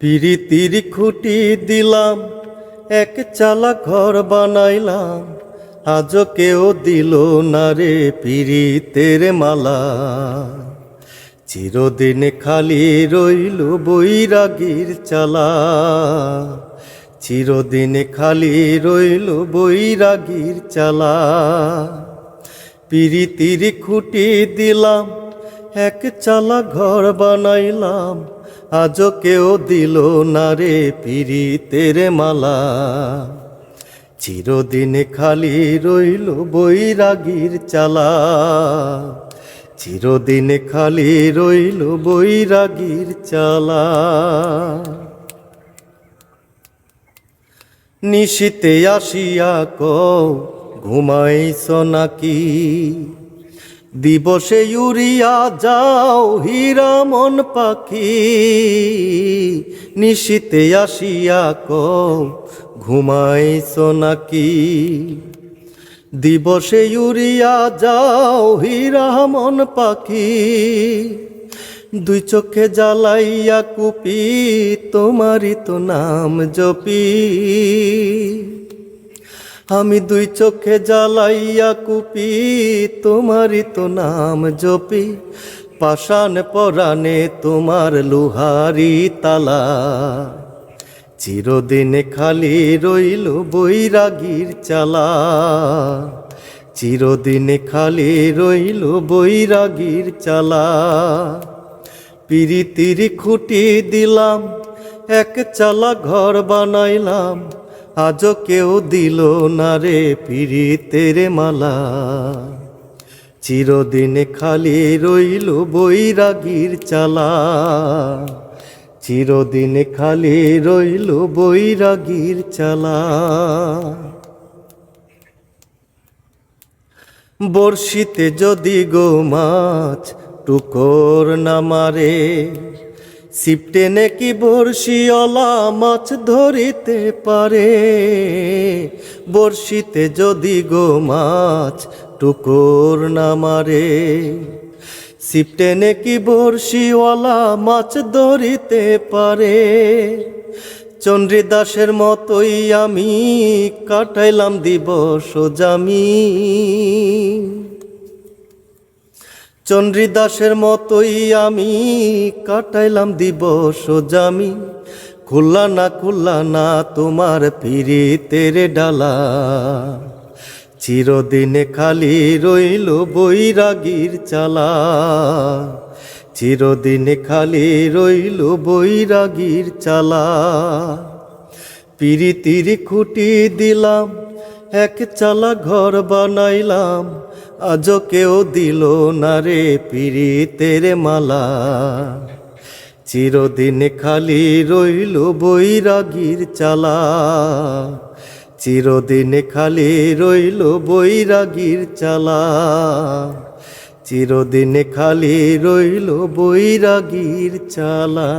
পিরিতির খুঁটি দিলাম, এক চালা ঘর বানাইলাম। আজও কেউ দিল না রে পিরিতের মালা। চিরদিন খালি রইল বৈরাগীর চালা। চিরদিন খালি রইল বৈরাগীর চালা। পিরিতির খুঁটি দিলাম, এক চালা ঘর বানাইলাম। আজও কেউ দিল না রে পিরিতের মালা। চিরদিন খালি রইল বৈরাগীর চালা। চিরদিন খালি রইল বৈরাগীর চালা। নিশীতে আসিয়া কও, ঘুমাইছ নাকি? দিবসে ইউরিয়া যাও হীরামন পাখি। নিশীতে আসিয়া কও ঘুমাইছ নাকি? দিবসে ইউরিয়া যাও হীরামন পাখি। দুই চোখে জ্বালাইয়া কুপি, তোমারই তো নাম জপি। আমি দুই চোখে জ্বালাইয়া কুপি, তোমারই তো নাম জপি। পাষাণ পরাণে তোমার লোহারি তালা। চিরদিন খালি রইল বৈরাগীর চালা। চিরদিন খালি রইল বৈরাগীর চালা। পিরিতির খুঁটি দিলাম, এক চালা ঘর বানাইলাম। আজও কেউ দিল না রে পিরিতের মালা। চিরদিন খালি রইল বৈরাগীর চালা। চিরদিন খালি রইল বৈরাগীর চালা। বর্ষিতে যদি গো মাছ টুকর না মারে সিপটে নাকি বর্ষিওলা মাছ ধরিতে পারে? বর্ষিতে যদি গো মাছ টুকর না মারে? সিপটে নাকি বর্ষিওয়ালা মাছ ধরিতে পারে? চন্দ্রদাসের মতোই আমি কাটাইলাম দিবস জামি চন্দ্রদাসের মতোই আমি কাটাইলাম দিবস জামি। খুললা না খুললা না তোমার পিরিতের ডালা। চিরদিনে খালি রইল বৈরাগীর চালা। চিরদিনে খালি রইল বৈরাগীর চালা। পিরিতির খুঁটি দিলাম, এক চালা ঘর বানাইলাম। আজও কেউ দিল না রে পিরিতের মালা। চিরদিন খালি রইল বৈরাগীর চালা। চিরদিন খালি রইল বৈরাগীর চালা। চিরদিন খালি রইল বৈরাগীর চালা।